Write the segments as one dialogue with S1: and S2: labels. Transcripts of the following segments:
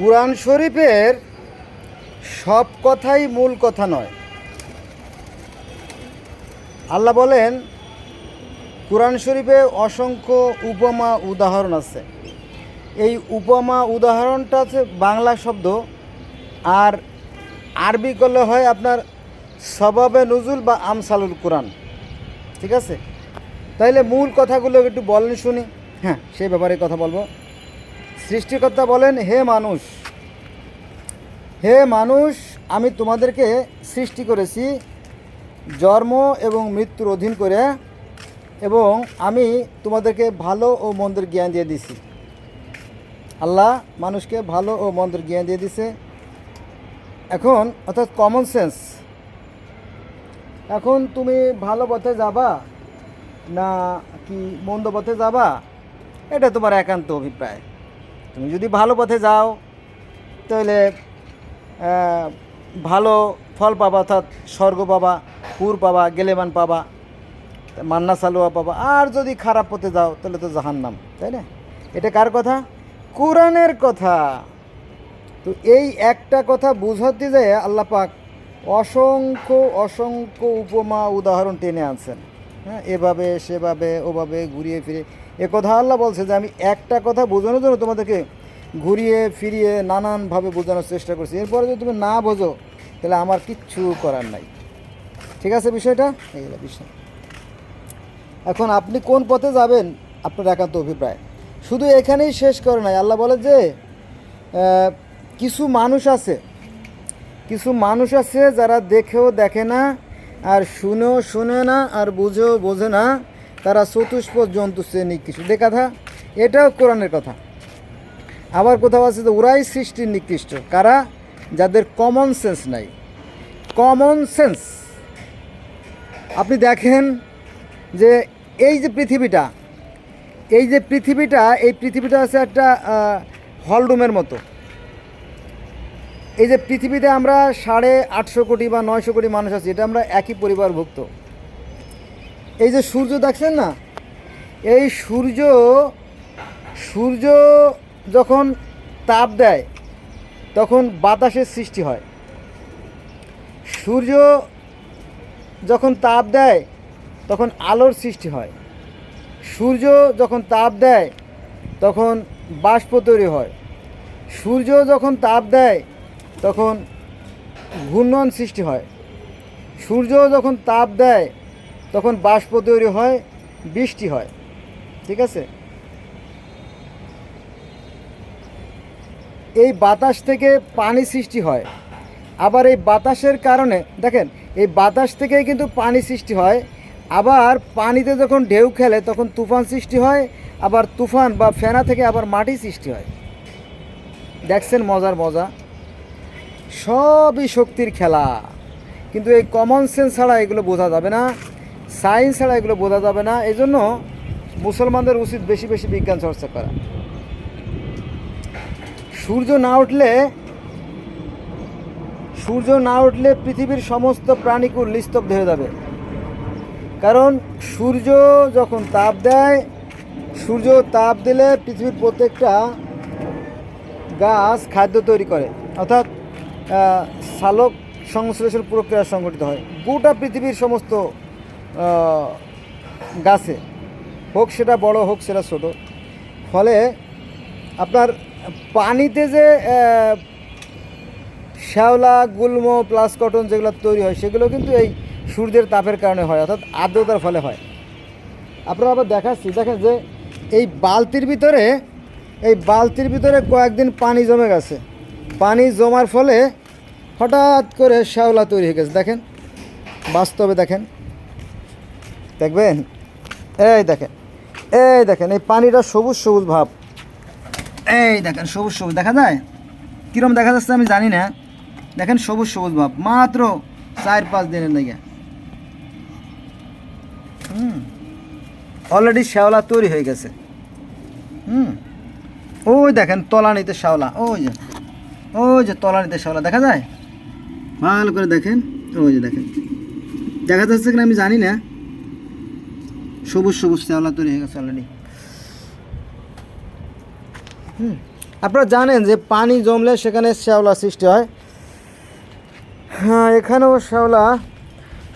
S1: কোরআন শরীফের সব কথাই মূল কথা নয়। আল্লাহ বলেন, কোরআন শরীফে অসংখ্য উপমা উদাহরণ আছে। এই উপমা উদাহরণটা হচ্ছে বাংলা শব্দ। আর আরবি করলে হয় আপনার সবাবে নজুল বা আমসালুল কোরআন। ঠিক আছে? তাইলে মূল কথাগুলো একটু বলেন শুনি। হ্যাঁ সেই ব্যাপারে কথা বলব। সৃষ্টিকর্তা বলেন, হে মানুষ হে মানুষ, আমি তোমাদেরকে সৃষ্টি করেছি, জন্ম এবং মৃত্যুর অধীন করে, এবং আমি তোমাদেরকে ভালো ও মন্দের জ্ঞান দিয়ে দিছি। আল্লাহ মানুষকে ভালো ও মন্দের জ্ঞান দিয়ে দিছে। এখন, অর্থাৎ কমন সেন্স এখন তুমি ভালো পথে যাবা না কি মন্দ পথে যাবা? এটা তোমার একান্ত অভিপ্রায়। তুমি যদি ভালো পথে যাও, তাহলে ভালো ফল পাবা অর্থাৎ স্বর্গ পাবা, পুর পাবা, গেলেমান পাবা, মান্না সালুয়া পাবা। আর যদি খারাপ পথে যাও, তাহলে তো জাহান্নাম, তাই না? এটা কার কথা? কোরআনের কথা। তো এই একটা কথা বুঝাতে যায় আল্লাহ পাক অসংখ্য অসংখ্য উপমা, উদাহরণ টেনে আনছেন। হ্যাঁ এভাবে, সেভাবে, ওভাবে, ঘুরিয়ে ফিরে এ কথা আল্লাহ বলছে যে আমি একটা কথা বোঝানোর জন্য তোমাদেরকে ঘুরিয়ে, ফিরিয়ে নানানভাবে বোঝানোর চেষ্টা করছি। এরপরে যদি তুমি না বোঝো, তাহলে আমার কিচ্ছু করার নাই। ঠিক আছে বিষয়টা? বিষয়। এখন আপনি কোন পথে যাবেন? আপনার একান্ত অভিপ্রায়। শুধু এখানেই শেষ করে নাই। আল্লাহ বলে যে কিছু মানুষ আছে, কিছু মানুষ আছে যারা দেখেও দেখে না, আর শুনেও শুনে না, আর বুঝেও বোঝে না। তারা চতুষ্প জন্তু শ্রেণি কিছু। দেখা কথা, এটাও কোরআনের কথা। আবার কোথাও আছে যে ওরাই সৃষ্টির নিকৃষ্ট। কারা? যাদের কমন সেন্স নাই। কমন সেন্স আপনি দেখেন যে এই যে পৃথিবীটা, এই যে পৃথিবীটা, এই পৃথিবীটা আছে একটা হলরুমের মতো। এই যে পৃথিবীতে আমরা সাড়ে আটশো কোটি বা নয়শো কোটি মানুষ আছি, এটা আমরা একই পরিবারভুক্ত। এই যে সূর্য দেখছেন না? এই সূর্য সূর্য যখন তাপ দেয়, তখন বাতাসের সৃষ্টি হয়। সূর্য যখন তাপ দেয়, তখন আলোর সৃষ্টি হয়। সূর্য যখন তাপ দেয়, তখন বাষ্প তৈরি হয়। সূর্য যখন তাপ দেয়, তখন ঘূর্ণন সৃষ্টি হয়। সূর্য যখন তাপ দেয় তখন বাষ্প তৈরি হয়, বৃষ্টি হয়। ঠিক আছে? এই বাতাস থেকে পানি সৃষ্টি হয়। আবার এই বাতাসের কারণে, দেখেন, এই বাতাস থেকেই কিন্তু পানি সৃষ্টি হয়। আবার পানিতে যখন ঢেউ খেলে, তখন তুফান সৃষ্টি হয়। আবার তুফান বা ফেনা থেকে আবার মাটি সৃষ্টি হয়। দেখছেন মজার মজা? সবই শক্তির খেলা। কিন্তু এই কমন সেন্স ছাড়া এগুলো বোঝা যাবে না। সায়েন্স ছাড়া এগুলো বোঝা যাবে না। এই জন্য মুসলমানদের উচিত বেশি বেশি বিজ্ঞান চর্চা করা। সূর্য না উঠলে, সূর্য না উঠলে পৃথিবীর সমস্ত প্রাণীকুল নিস্তব্ধ হয়ে যাবে। কারণ সূর্য যখন তাপ দেয়, সূর্য তাপ দিলে পৃথিবীর প্রত্যেকটা গাছ খাদ্য তৈরি করে। অর্থাৎ সালোক সংশ্লেষণ প্রক্রিয়া সংঘটিত হয়। গোটা পৃথিবীর সমস্ত গাছে। হোক সেটা বড়, হোক সেটা ছোট। ফলে আপনার পানিতে যে শ্যাওলা, গুল্ম, প্লাস কটন যেগুলো তৈরি হয়, সেগুলো কিন্তু এই সূর্যের তাপের কারণে হয়, অর্থাৎ আর্দ্রতার ফলে হয়। আপনারা আবার দেখাচ্ছি, দেখেন যে এই বালতির ভিতরে, এই বালতির ভিতরে কয়েকদিন পানি জমে গেছে। পানি জমার ফলে হঠাৎ করে শ্যাওলা তৈরি হয়ে গেছে। দেখেন, বাস্তবে দেখেন। দেখবেন? এই দেখেন এই দেখেন, এই পানিটা সবুজ সবুজ ভাব। এই দেখেন, সবুজ সবুজ, দেখা যায়? কীরকম দেখা যাচ্ছে আমি জানি না। দেখেন, সবুজ সবুজ ভাব, মাত্র চার পাঁচ দিনের লেগে। হুম অলরেডি শ্যাওলা তৈরি হয়ে গেছে। হুম, ওই দেখেন, তলানিতে শ্যাওলা, ওই যে ওই যে তলানিতে শ্যাওলা, দেখা যায়? ভালো করে দেখেন, ওই যে দেখেন। দেখা যাচ্ছে কিনা আমি জানি না। সবুজ সবুজ শ্যাওলা তৈরি হয়ে গেছে অলরেডি আপনারা জানেন যে পানি জমলে সেখানে শ্যাওলা সৃষ্টি হয়। হ্যাঁ এখানেও শ্যাওলা।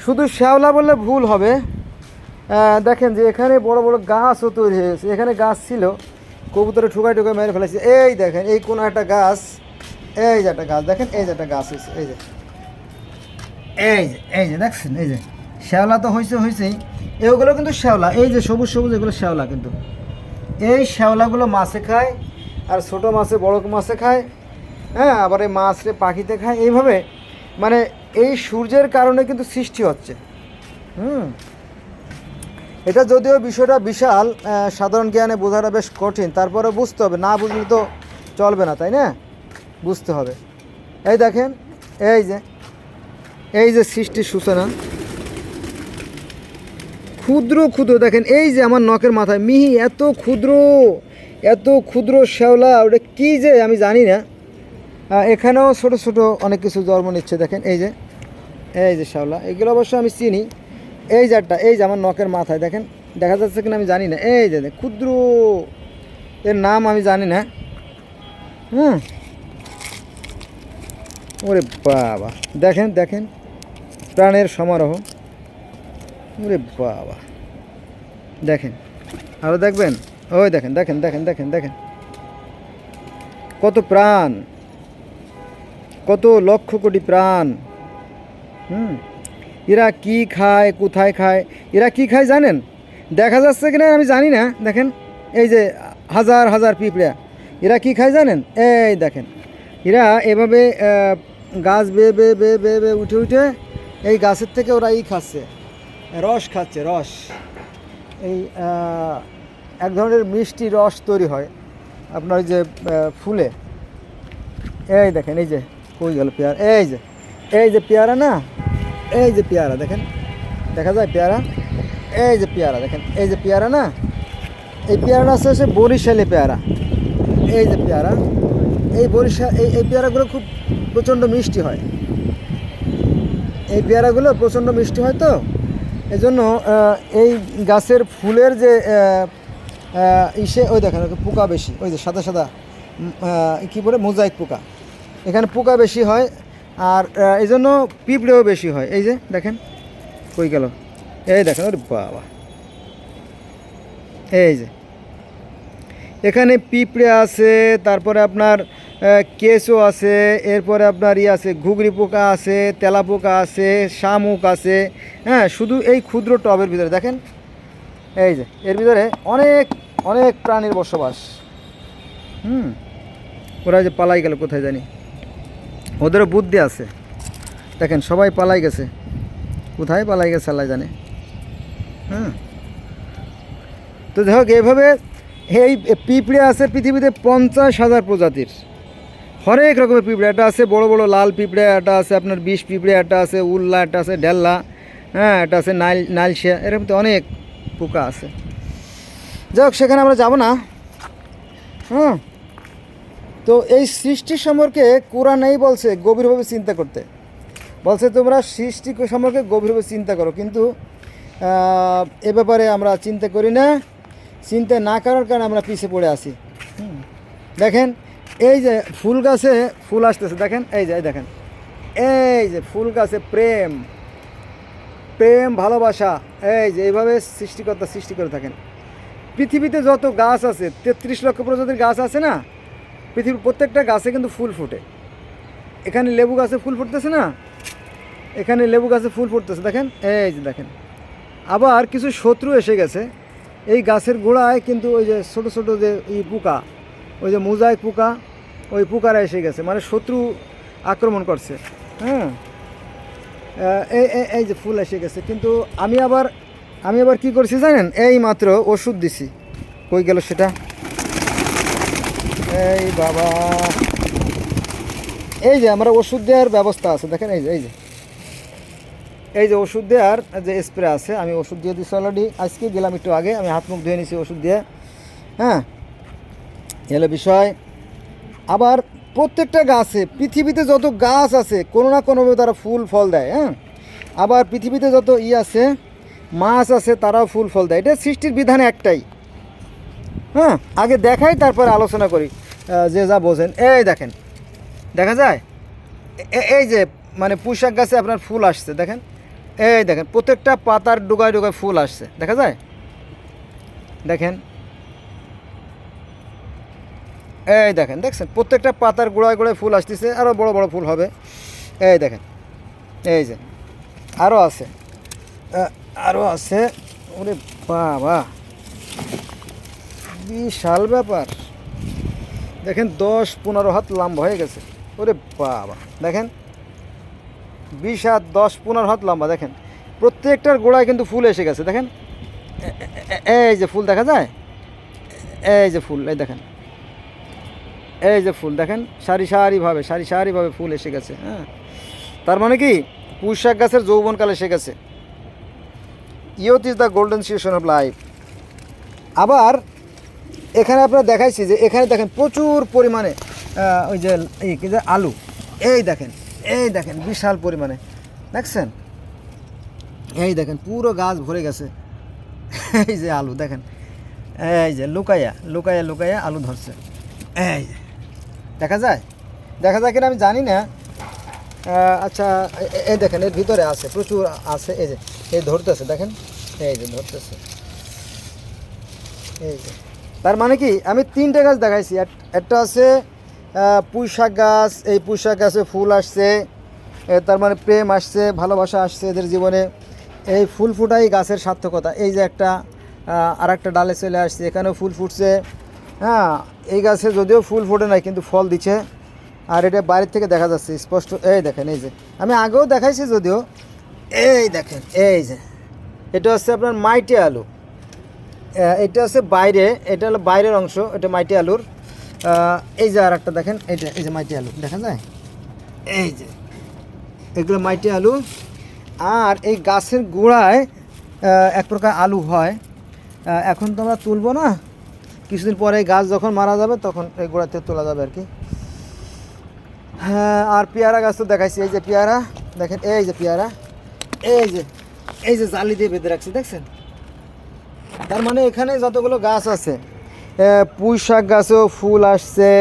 S1: শুধু শ্যাওলা বললে ভুল হবে। দেখেন যে এখানে বড় বড় গাছও তৈরি হয়েছে এখানে গাছ ছিল, কবুতরে ঠুকাই ঠুকাই মেরে ফেলেছে। এই দেখেন, এই কোনো একটা গাছ, এই যে একটা গাছ, দেখেন, এই যে একটা গাছ হয়েছে, এই যে। এই যে এই যে, দেখছেন, এই যে। শ্যাওলা তো হয়েছে হয়েছেই এগুলো কিন্তু শ্যাওলা, এই যে সবুজ সবুজ, এগুলো শ্যাওলা কিন্তু। এই শ্যাওলাগুলো মাছে খায়, আর ছোট মাছে, বড় মাছে খায় হ্যাঁ আবার এই মাছরে পাখিতে খায়। এইভাবে মানে এই সূর্যের কারণে কিন্তু সৃষ্টি হচ্ছে। হুম। এটা যদিও বিষয়টা বিশাল সাধারণ জ্ঞানে বোঝাটা বেশ কঠিন তারপরে বুঝতে হবে, না বুঝলে তো চলবে না, তাই না? বুঝতে হবে। এই দেখেন, এই যে এই যে সৃষ্টির সূচনা। ক্ষুদ্র ক্ষুদ্র। দেখেন, এই যে আমার নখের মাথায়, মিহি, এত ক্ষুদ্র এত ক্ষুদ্র শ্যাওলা, ওটা কী যে আমি জানি না। এখানেও ছোট ছোট অনেক কিছু জন্ম নিচ্ছে, দেখেন, এই যে এই যে শ্যাওলা। এগুলো অবশ্য আমি চিনি। এই একটা এই যে আমার নখের মাথায়, দেখেন, দেখা যাচ্ছে কিনা আমি জানি না। এই যে ক্ষুদ্র, এর নাম আমি জানি না। হুম। ওরে বাবা, দেখেন দেখেন, প্রাণের সমারোহ। ওরে বাবা। দেখেন আরও দেখবেন? ওই দেখেন দেখেন দেখেন দেখেন দেখেন। কত প্রাণ। কত লক্ষ কোটি প্রাণ। হুম? এরা কি খায়, কোথায় খায়? এরা কি খায় জানেন? দেখা যাচ্ছে কিনা আমি জানি না। দেখেন, এই যে হাজার হাজার পিঁপড়া। এরা কি খায় জানেন? এই দেখেন। এরা এভাবে গাছ বেয়ে বেয়ে বেয়ে বেয়ে বেয়ে উঠে উঠে এই গাছের থেকে ওরা ই খাচ্ছে। রস খাচ্ছে, রস। এই এক ধরনের মিষ্টি রস তৈরি হয়। আপনার যে ফুলে। এই দেখেন, এই যে, কই গেল পেয়ারা? এই যে এই যে পেয়ারা না? এই যে পেয়ারা, দেখেন। দেখা যায় পেয়ারা? এই যে পেয়ারা, দেখেন। এই যে পেয়ারা না? এই পেয়ারাটা আছে হচ্ছে বরিশালে পেয়ারা। এই যে পেয়ারা, এই বরিশাল এই এই পেয়ারাগুলো খুব প্রচণ্ড মিষ্টি হয়। এই পেয়ারাগুলো প্রচণ্ড মিষ্টি হয় তো? এই জন্য এই গাছের ফুলের যে ইসে, ওই দেখেন পোকা বেশি, ওই যে সাদা সাদা কী বলে, মোজাইক পোকা। এখানে পোকা বেশি হয়, আর এই জন্য পিঁপড়েও বেশি হয়। এই যে, দেখেন, কই গেল? এই দেখেন, ওরে বাবা। এই যে, এখানে পিঁপড়ে আছে, তারপরে আপনার কেঁচো আছে, এরপরে আপনার ই আছে ঘুগরি পোকা আছে, তেলা পোকা আছে, শামুক আছে। হ্যাঁ শুধু এই ক্ষুদ্র টবের ভিতরে। দেখেন, এই যে, এর ভিতরে অনেক অনেক প্রাণীর বসবাস। হুম, ওরা যে পালাই গেল, কোথায় জানি। ওদেরও বুদ্ধি আছে। দেখেন, সবাই পালাই গেছে। কোথায় পালাই গেছে, আল্লাহ জানে। হ্যাঁ তো হোক, এভাবে এই পিঁপড়ে আছে পৃথিবীতে পঞ্চাশ হাজার প্রজাতির। হরেক রকমের পিঁপড়ে, একটা আছে বড় বড় লাল পিঁপড়ে, একটা আছে আপনার বিষ পিঁপড়ে, একটা আছে উল্লা, একটা আছে ডেল্লা হ্যাঁ একটা আছে নাইল নাইলশিয়া এরকম তো অনেক পোকা আছে। যাই সেখানে আমরা যাব না। হ্যাঁ তো এই সৃষ্টির সম্পর্কে কোরআন এই বলছে গভীরভাবে চিন্তা করতে। বলছে তোমরা সৃষ্টি সম্পর্কে গভীরভাবে চিন্তা করো, কিন্তু এ ব্যাপারে আমরা চিন্তা করি না। চিন্তা না করার কারণে আমরা পিছিয়ে পড়ে আসি। দেখেন এই যে ফুল গাছে ফুল আসতেছে, দেখেন, এই যে দেখেন। এই যে ফুল গাছে প্রেম প্রেম, ভালোবাসা, এই যে, এইভাবে সৃষ্টিকর্তা সৃষ্টি করে থাকেন। পৃথিবীতে যত গাছ আছে, তেত্রিশ লক্ষ প্রজাতির গাছ আছে না, পৃথিবীর প্রত্যেকটা গাছে কিন্তু ফুল ফোটে। এখানে লেবু গাছে ফুল ফুটতেছে না? এখানে লেবু গাছে ফুল ফুটতেছে, দেখেন, এই যে, দেখেন। আবার কিছু শত্রু এসে গেছে, এই গাছের গোড়ায় কিন্তু ওই যে ছোটো ছোটো যে ই পোকা ওই যে মোজাইক পোকা, ওই পোকারা এসে গেছে মানে শত্রু আক্রমণ করছে। হ্যাঁ এই, এই- যে ফুল এসে গেছে, কিন্তু আমি আবার আমি আবার কি করছি জানেন? এই মাত্র ওষুধ দিছি। কই গেল সেটা? এই বাবা। এই যে আমরা ওষুধ দেওয়ার ব্যবস্থা আছে, দেখেন এই যে এই যে। এই যে ওষুধ দেওয়ার যে স্প্রে আছে, আমি ওষুধ দিয়ে দিচ্ছি অলরেডি আজকে গেলাম একটু আগে, আমি হাত মুখ ধুয়ে নিছি ওষুধ দিয়ে। হ্যাঁ? হলো বিষয়, আবার প্রত্যেকটা গাছে, পৃথিবীতে যত গাছ আছে, কোনো না কোনোভাবে তারা ফুল, ফল দেয় হ্যাঁ? আবার পৃথিবীতে যত ই আছে, মাছ আছে, তারাও ফুল, ফল দেয়। এটা সৃষ্টির বিধান একটাই। হ্যাঁ? আগে দেখাই, তারপরে আলোচনা করি। যে যা বোঝেন। এই দেখেন, দেখা যায়? এই যে মানে পুঁইশাক গাছে আপনার ফুল আসছে, দেখেন। এই দেখেন, প্রত্যেকটা পাতার ডুগায় ডুগায় ফুল আসছে, দেখা যায়? দেখেন এই দেখেন, দেখছেন? প্রত্যেকটা পাতার গোড়ায় গোড়ায় ফুল আসতেছে আরও বড় বড় ফুল হবে। এই দেখেন, এই যে আরও আছে। আরও আছে। ওরে বাবা, বিশাল ব্যাপার। দেখেন, দশ পনেরো হাত লম্বা হয়ে গেছে। ওরে বাবা, দেখেন? বিশ হাত দশ পনেরো হাত লম্বা, দেখেন? প্রত্যেকটার গোড়ায় কিন্তু ফুল এসে গেছে, দেখেন? এই যে ফুল দেখা যায়? এই যে ফুল, এই দেখেন। এই যে ফুল দেখেন, সারি সারিভাবে সারি সারিভাবে ফুল এসে গেছে হ্যাঁ। তার মানে কি? পুঁইশাক গাছের যৌবনকাল এসে গেছে। Youth is the golden situation of life আবার এখানে আপনারা দেখাইছি যে এখানে দেখেন প্রচুর পরিমাণে ওই যে এই কি যে আলু। এই দেখেন এই দেখেন, বিশাল পরিমাণে। দেখছেন? এই দেখেন, পুরো গাছ ভরে গেছে। এই যে আলু, দেখেন। এই যে লুকাইয়া লুকাইয়া লুকাইয়া আলু ধরছে। এই যে। দেখা যায়? দেখা যায় কিনা আমি জানি না। আচ্ছা এই দেখেন, এর ভিতরে আছে, প্রচুর আছে, এই যে, এই ধরতেছে, দেখেন, এই যে ধরতেছে। এই যে, তার মানে কি, আমি তিনটে গাছ দেখাইছি, এক- একটা আছে পুঁইশাক গাছ, এই পুঁইশাক গাছে ফুল আসছে তার মানে প্রেম আসছে, ভালোবাসা আসছে এদের জীবনে। এই ফুল ফুটাই গাছের সার্থকতা। এই যে একটা আর একটা ডালে চলে আসছে, এখানেও ফুল ফুটছে। হ্যাঁ এই গাছে যদিও ফুল ফোটে নাই, কিন্তু ফল দিচ্ছে। আর এটা বাইরের থেকে দেখা যাচ্ছে, স্পষ্ট। এই দেখেন, এই যে। আমি আগেও দেখাইছি যদিও। এই দেখেন, এই যে। এটা হচ্ছে আপনার মাইটে আলু। এটা হচ্ছে বাইরে, এটা হলো বাইরের অংশ, এটা মাইটি আলুর। এই যে আর একটা দেখেন এইটা এই যে মাইটি আলু, দেখা যায়? এই যে, এগুলো মাইটি আলু। আর এই গাছের গোড়ায় এক প্রকার আলু হয়। এখন তো আমরা তুলবো না। কিছুদিন পরে গাছ যখন মারা যাবে, তখন এই গোড়া থেকে তোলা যাবে আর কি। হ্যাঁ আর পেয়ারা গাছ তো দেখাইছি। এই যে পেয়ারা, দেখেন, এই যে পেয়ারা, এই যে এই যে জালি দিয়ে বেঁধে রাখছি, দেখছেন? তার মানে এখানে যতগুলো গাছ আছে পুঁই শাক গাছেও ফুল আসছে,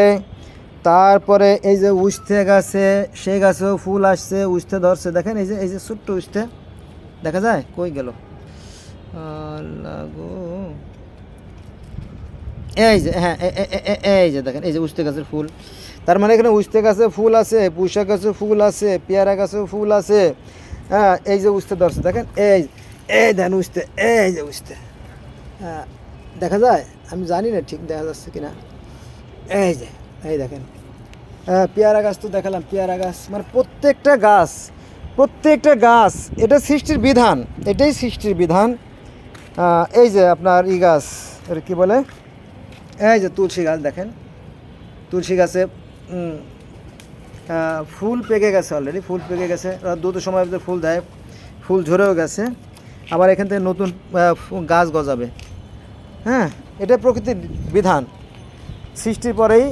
S1: তারপরে এই যে উস্তে গাছে, সে গাছেও ফুল আসছে, উস্তে ধরছে। দেখেন, এই যে এই যে ছোট্ট উস্তে, দেখা যায়? কই গেল? আল্লাহ গো। এই যে হ্যাঁ এই যে দেখেন এই যে উস্তে গাছের ফুল। তার মানে এখানে উস্তে গাছে ফুল আছে পুঁইশাক গাছে ফুল আছে পেয়ারা গাছেও ফুল আছে। হ্যাঁ এই যে উস্তে ধরছে দেখেন এই এই দেন উস্তে এই যে উস্তে। হ্যাঁ, দেখা যায়? আমি জানি না ঠিক দেখা যাচ্ছে কিনা। এই যে এই দেখেন। হ্যাঁ পেয়ারা গাছ তো দেখালাম পেয়ারা গাছ। মানে প্রত্যেকটা গাছ প্রত্যেকটা গাছ এটা সৃষ্টির বিধান এটাই সৃষ্টির বিধান। এই যে আপনার ই গাছ এটা কী বলে? এই যে তুলসী গাছ দেখেন। তুলসী গাছে ফুল পেকে গেছে অলরেডি ফুল পেকে গেছে। দ্রুত সময়ের ভিতরে ফুল দেয়, ফুল ঝরেও গেছে। আবার এখান থেকে নতুন গাছ গজাবে। হ্যাঁ এটা প্রকৃতির বিধান। সৃষ্টির পরেই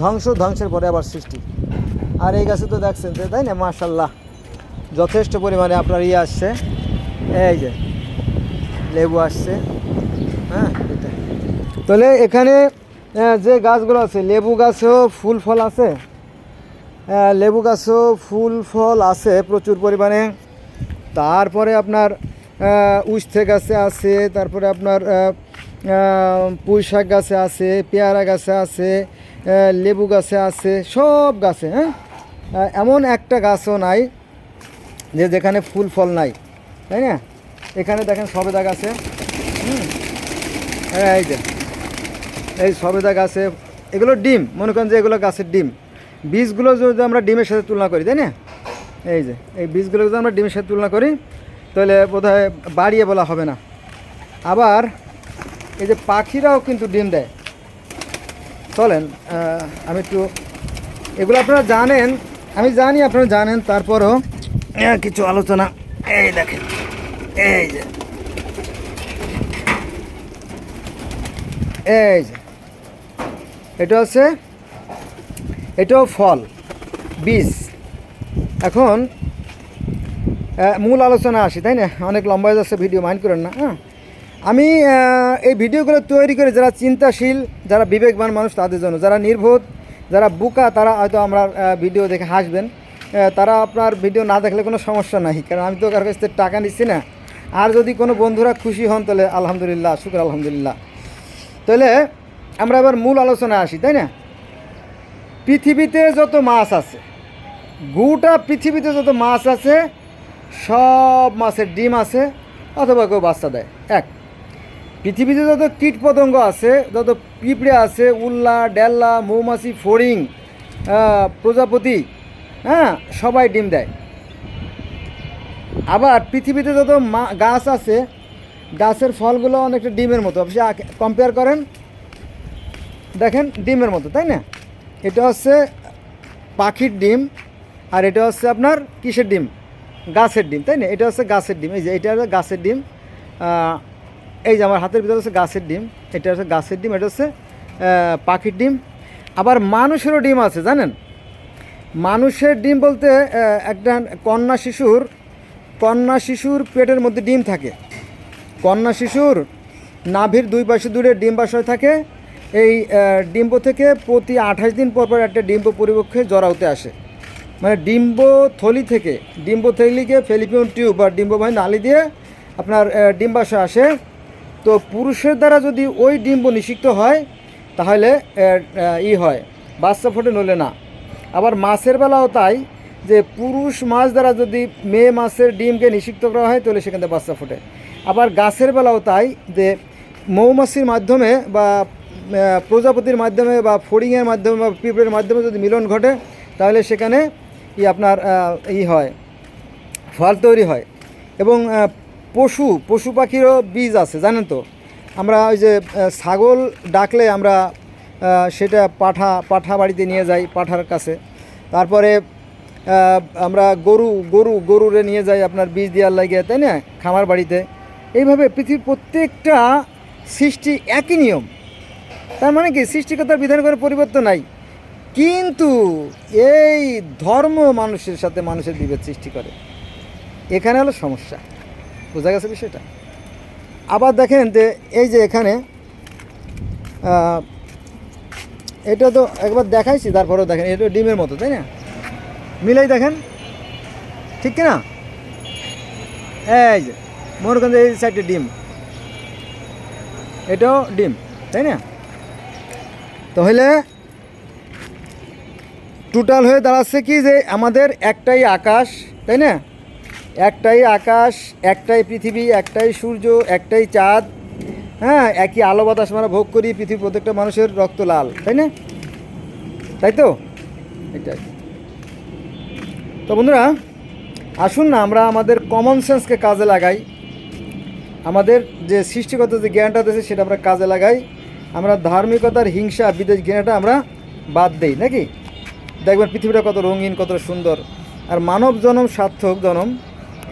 S1: ধ্বংস, ধ্বংসের পরে আবার সৃষ্টি। আর এই গাছে তো দেখছেন যে, তাই না? মার্শাল্লাহ যথেষ্ট পরিমাণে আপনার ইয়ে আসছে। এই যে, লেবু আসছে। তাহলে এখানে যে গাছগুলো আছে, লেবু গাছেও ফুল ফল আছে। লেবু গাছেও ফুল ফল আছে প্রচুর পরিমাণে। তারপরে আপনার উস্তে গাছে আছে, তারপরে আপনার পুঁই শাক গাছে আছে, পেয়ারা গাছে আছে লেবু গাছে আছে, সব গাছে হ্যাঁ? এমন একটা গাছও নাই যে যেখানে ফুল ফল নাই, তাই না? এখানে দেখেন সবেদা গাছে, হুম? এই যে এই সবেদা গাছে, এগুলো ডিম, মনে করেন যে এগুলো গাছের ডিম। বীজগুলো যদি আমরা ডিমের সাথে তুলনা করি, তাই না? এই যে, এই বীজগুলো যদি আমরা ডিমের সাথে তুলনা করি, তাহলে বোধহয় বাড়িয়ে বলা হবে না। আবার এই যে পাখিরাও কিন্তু ডিম দেয়। চলেন আমি একটু, এগুলো আপনারা জানেন, আমি জানি আপনারা জানেন, তারপরও কিছু আলোচনা, এই দেখেন, এই যে এই যে এটা হচ্ছে এটাও ফল, বীজ। এখন মূল আলোচনা আসি, তাই না? অনেক লম্বা হয়ে যাচ্ছে, ভিডিও মাইন্ড করেন না হ্যাঁ? আমি এই ভিডিওগুলো তৈরি করে যারা চিন্তাশীল, যারা বিবেকবান মানুষ, তাদের জন্য, যারা নির্বোধ, যারা বুকা, তারা হয়তো আমরা ভিডিও দেখে হাসবেন। তারা আপনার ভিডিও না দেখলে কোনো সমস্যা নাই, কারণ আমি তো কারও কাছ থেকে টাকা নিচ্ছি না। আর যদি কোনো বন্ধুরা খুশি হন, তাহলে আলহামদুলিল্লাহ, শুক্র আলহামদুলিল্লাহ। তাহলে আমরা এবার মূল আলোচনায় আসি, তাই না? পৃথিবীতে যত মাছ আছে, গোটা পৃথিবীতে যত মাছ আছে, সব মাছের ডিম আছে, অথবা কেউ বাচ্চা দেয়। এক, পৃথিবীতে যত কীট পতঙ্গ আছে, যত পিঁপড়ে আছে, উল্লা, ডেল্লা, মৌমাছি, ফড়িং প্রজাপতি হ্যাঁ সবাই ডিম দেয়। আবার পৃথিবীতে যত গাছ আছে, গাছের ফলগুলো অনেকটা ডিমের মতো। আপনি কম্পেয়ার করেন। দেখেন, ডিমের মতো, তাই না? এটা হচ্ছে পাখির ডিম, আর এটা হচ্ছে আপনার কিসের ডিম? গাছের ডিম, তাই না? এটা হচ্ছে গাছের ডিম। এই যে, এটা হচ্ছে গাছের ডিম। এই যে, আমার হাতের ভিতরে হচ্ছে গাছের ডিম। এটা হচ্ছে গাছের ডিম, এটা হচ্ছে পাখির ডিম। আবার মানুষেরও ডিম আছে, জানেন? মানুষের ডিম বলতে একটা কন্যা শিশুর কন্যা শিশুর পেটের মধ্যে ডিম থাকে। কন্যা শিশুর নাভির দুই পাশে দূরে ডিম বাসায় থাকে এই ডিম্ব থেকে প্রতি আঠাশ দিন পর পর একটা ডিম্ব পরিপক্ষে জরাউতে আসে। মানে ডিম্ব থলি থেকে, ডিম্ব থলিকে ফেলিপিয়ন টিউব বা ডিম্ববাহী নালি দিয়ে আপনার ডিম্বাশয় আসে। তো পুরুষের দ্বারা যদি ওই ডিম্ব নিষিক্ত হয়, তাহলে ই হয়, বাচ্চা ফোটে নলে না। আবার মাছের বেলাও তাই, যে পুরুষ মাছ দ্বারা যদি মেয়ে মাছের ডিমকে নিষিক্ত করা হয়, তাহলে সেখান থেকে বাচ্চা ফোটে। আবার গাছের বেলাও তাই, যে মৌমাছির মাধ্যমে বা প্রজাপতির মাধ্যমে বা ফড়িংয়ের মাধ্যমে বা পিঁপড়ের মাধ্যমে যদি মিলন ঘটে, তাহলে সেখানে ই আপনার ই হয়, ফল তৈরি হয়। এবং পশু পশু পাখিরও বীজ আছে, জানেন তো? আমরা ওই যে ছাগল ডাকলে আমরা সেটা পাঠা পাঠা বাড়িতে নিয়ে যাই পাঠার কাছে। তারপরে আমরা গরু গরু, গরুরে নিয়ে যাই আপনার বীজ দেওয়ার লাগে তাই না? খামার বাড়িতে। এইভাবে পৃথিবীর প্রত্যেকটা সৃষ্টি একই নিয়ম। তার মানে কি, সৃষ্টিকর্তার বিধান করে পরিবর্তন নাই। কিন্তু এই ধর্ম মানুষের সাথে মানুষের বিভেদ সৃষ্টি করে। এখানে হলো সমস্যা। বোঝা গেছে বিষয়টা? আবার দেখেন যে, এই যে এখানে এটা তো একবার দেখাইছি, তারপরেও দেখেন, এটা ডিমের মতো, তাই না? মিলাই দেখেন, ঠিক কি না এই যে, মনে করেন এই সাইডে ডিম। এটাও ডিম, তাই না? তাহলে টোটাল হয়ে দাঁড়াচ্ছে কি যে আমাদের একটাই আকাশ, তাই না? একটাই আকাশ, একটাই পৃথিবী, একটাই সূর্য, একটাই চাঁদ হ্যাঁ একই আলো বাতাস আমরা ভোগ করি, পৃথিবীর প্রত্যেকটা মানুষের রক্ত লাল, তাই না? তাই তো? এটাই। তো বন্ধুরা, আসুন না, আমরা আমাদের কমন সেন্সকে কাজে লাগাই। আমাদের যে সৃষ্টিগত যে জ্ঞানটা দিয়েছে সেটা আমরা কাজে লাগাই। আমরা ধার্মিকতার হিংসা, বিদেশ ঘৃণাটা আমরা বাদ দেই, নাকি? দেখবেন পৃথিবীটা কত রঙিন, কত সুন্দর। আর মানব জনম, সার্থক জনম,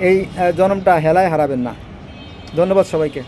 S1: এই জনমটা হেলায় হারাবেন না। ধন্যবাদ সবাইকে।